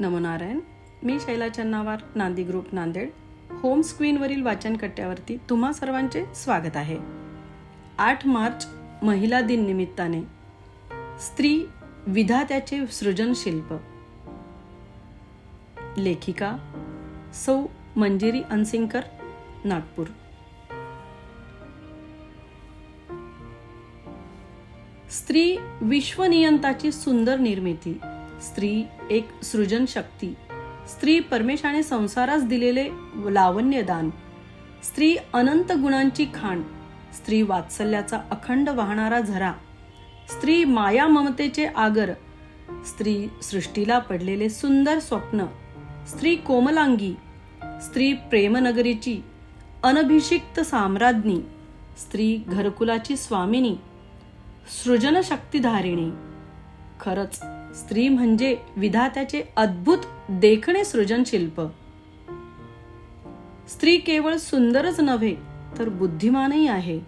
नमोनारायण. मी Shaila Channawar Nandi group Nanded. Home स्क्रीनवरील वाचन कट्ट्यावरती तुम्हा सर्वांचे स्वागत आहे. आठ मार्च महिला दिन निमित्ताने. स्त्री विधात्याचे सृजनशिल्प लेखिका सौ मंजिरी अनसिंकर नागपूर. स्त्री विश्वनियंताची सुंदर निर्मिती. स्त्री एक सृजन शक्ती. स्त्री परमेशाने संसारास दिलेले लावण्यदान स्त्री अनंत गुणांची खाण. स्त्री वात्सल्याचा अखंड वाहणारा झरा. स्त्री माया ममतेचे आगर. स्त्री सृष्टीला पडलेले सुंदर स्वप्न. स्त्री कोमलांगी. स्त्री प्रेमनगरीची अनभिषिक्त साम्राज्ञी. स्त्री घरकुलाची स्वामिनी. सृजनशक्तीधारिणी. खरंच स्त्री म्हणजे विधात्याचे अद्भुत देखणे सृजनशिल्प स्त्री केवळ सुंदरच नव्हे तर बुद्धिमानही आहे.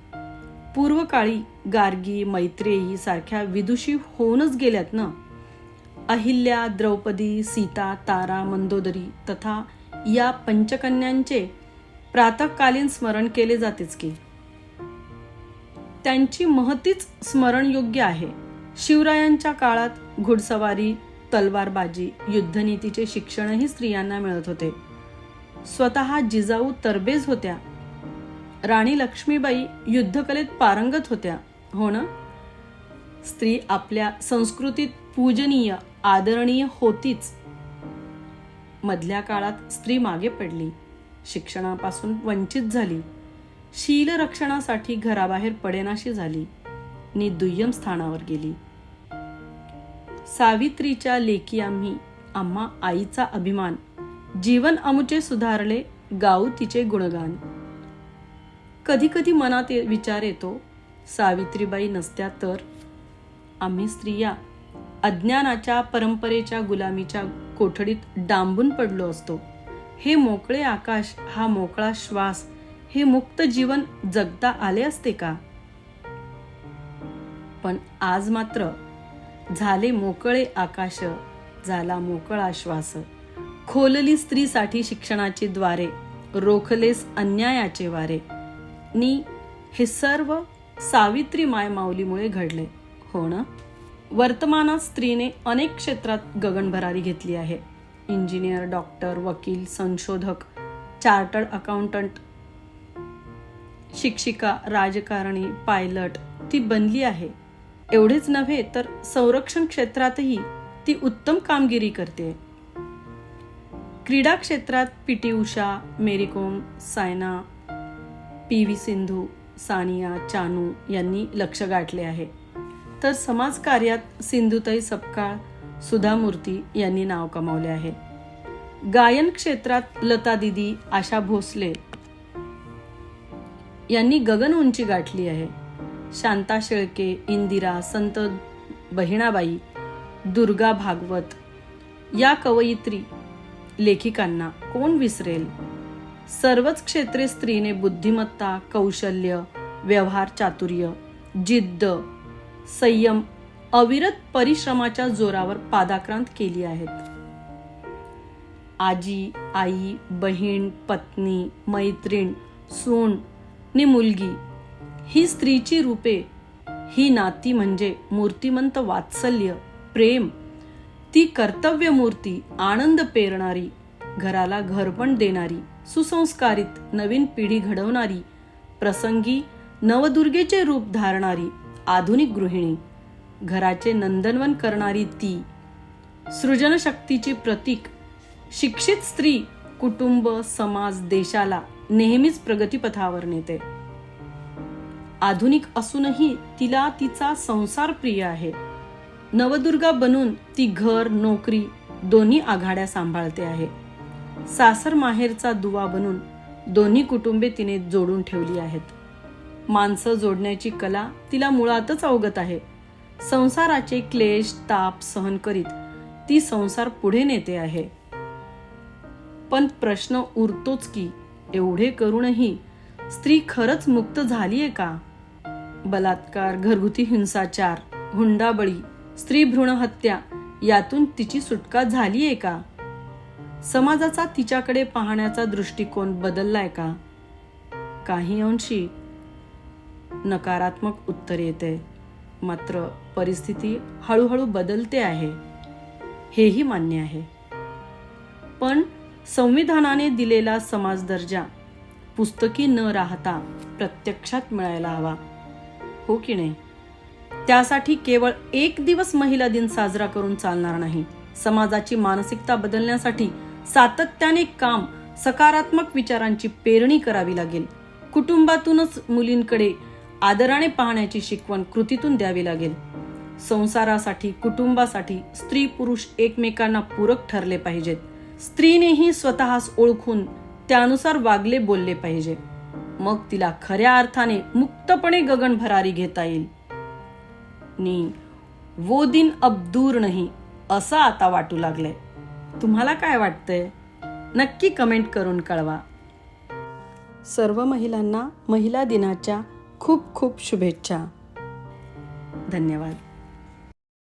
पूर्वकाळी गार्गी मैत्रेयी सारख्या विदुषी होऊनच गेल्यात ना? अहिल्या द्रौपदी सीता तारा मंदोदरी तथा या पंचकन्यांचे प्रातःकालीन स्मरण केले जातेच की. त्यांची महतीच स्मरणयोग्य आहे. शिवरायांच्या काळात घुडसवारी तलवारबाजी युद्धनीतीचे शिक्षणही स्त्रियांना मिळत होते. स्वतः जिजाऊ तरबेज होत्या. राणी लक्ष्मीबाई युद्धकलेत पारंगत होत्या. हो ना? स्त्री आपल्या संस्कृतीत पूजनीय आदरणीय होतीच. मधल्या काळात स्त्री मागे पडली. शिक्षणापासून वंचित झाली. शील रक्षणासाठी घराबाहेर पडेनाशी झाली. नि दुय्यम स्थानावर गेली. सावित्रीच्या लेखी आम्ही आम्हा आईचा अभिमान जीवन अमुचे सुधारले गाऊ तिचे गुणगान. कधी कधी मनात विचार येतो सावित्रीबाई नसत्या तर आम्ही स्त्रिया अज्ञानाच्या परंपरेच्या गुलामीच्या कोठडीत डांबून पडलो असतो. हे मोकळे आकाश हा मोकळा श्वास हे मुक्त जीवन जगता आले असते का? पण आज मात्र झाले मोकळे आकाश झाला मोकळा श्वास खोलली स्त्रीसाठी शिक्षणाची द्वारे रोखलेस अन्यायाचे वारे. नी हे सर्व सावित्री मायमाऊलीमुळे घडले हो ना? वर्तमानात स्त्रीने अनेक क्षेत्रात गगनभरारी घेतली आहे. इंजिनियर डॉक्टर वकील संशोधक चार्टर्ड अकाउंटंट शिक्षिका राजकारणी पायलट ती बनली आहे. एवढेच नव्हे तर संरक्षण क्षेत्रातही ती उत्तम कामगिरी करते. क्रीडा क्षेत्रात P T Usha Mary Kom Saina P V Sindhu Sania Chanu यांनी लक्ष गाठले आहे. तर समाजकार्यात सिंधुताई सपकाळ सुधा मूर्ती यांनी नाव कमावले आहे. गायन क्षेत्रात लता दिदी आशा भोसले यांनी गगन उंची गाठली आहे. शांता शेळके इंदिरा संत बहिणाबाई दुर्गा भागवत या कवयित्री लेखिकांना कोण विसरेल? सर्वच क्षेत्रे स्त्रीने बुद्धिमत्ता कौशल्य व्यवहार चातुर्य जिद्द संयम अविरत परिश्रमाच्या जोरावर पादाक्रांत केली आहेत. आजी आई बहीण पत्नी मैत्रीण सून नि मुलगी ही स्त्रीची रूपे ही नाती म्हणजे मूर्तिमंत वात्सल्य प्रेम. ती कर्तव्य मूर्ती आनंद पेरणारी घराला घरपण देणारी सुसंस्कारित नवीन पिढी घडवणारी प्रसंगी नवदुर्गेचे रूप धारणारी आधुनिक गृहिणी. घराचे नंदनवन करणारी ती. सृजनशक्तीची प्रतीक. शिक्षित स्त्री कुटुंब समाज देशाला नेहमीच प्रगतीपथावर नेते. आधुनिक असूनही तिला तिचा संसार प्रिय आहे. नवदुर्गा बनून ती घर नोकरी दोन्ही आघाड्या सांभाळते आहे. सासर माहेरचा दुवा बनून दोन्ही कुटुंबे तिने जोडून ठेवली आहेत. माणसं जोडण्याची कला तिला मुळातच अवगत आहे. संसाराचे क्लेश ताप सहन करीत ती संसार पुढे नेते आहे. पण प्रश्न उरतोच की एवढे करूनही स्त्री खरंच मुक्त झालीये का? बलात्कार घरगुती हिंसाचार हुंडाबळी स्त्री भ्रूण हत्या यातून तिची सुटका झालीये का? समाजाचा तिच्याकडे पाहण्याचा दृष्टिकोन बदललाय का? काही अंशी नकारात्मक उत्तर येते. मात्र परिस्थिती हळूहळू बदलते आहे. हेही मान्य आहे. पण संविधानाने दिलेला समाज दर्जा पुस्तकी न राहता प्रत्यक्षात मिळायला हवा. हो की नाही? त्यासाठी केवळ एक दिवस महिला दिन साजरा करून चालणार नाही. समाजाची मानसिकता बदलण्यासाठी सातत्याने काम सकारात्मक विचारांची पेरणी करावी लागेल. कुटुंबातूनच मुलींकडे आदराने पाहण्याची शिकवण कृतीतून द्यावी लागेल. संसारासाठी कुटुंबासाठी स्त्री पुरुष एकमेकांना पूरक ठरले पाहिजेत. स्त्रीनेही स्वतःस ओळखून त्यानुसार वागले बोलले पाहिजे. मग तिला खऱ्या अर्थाने मुक्तपणे गगन भरारी घेता येईल. नी वो दिन अब दूर नाही असं आता वाटू लागलंय तुम्हाला काय वाटतंय? नक्की कमेंट करून कळवा. सर्व महिलांना महिला दिनाच्या खूप खूप शुभेच्छा. धन्यवाद.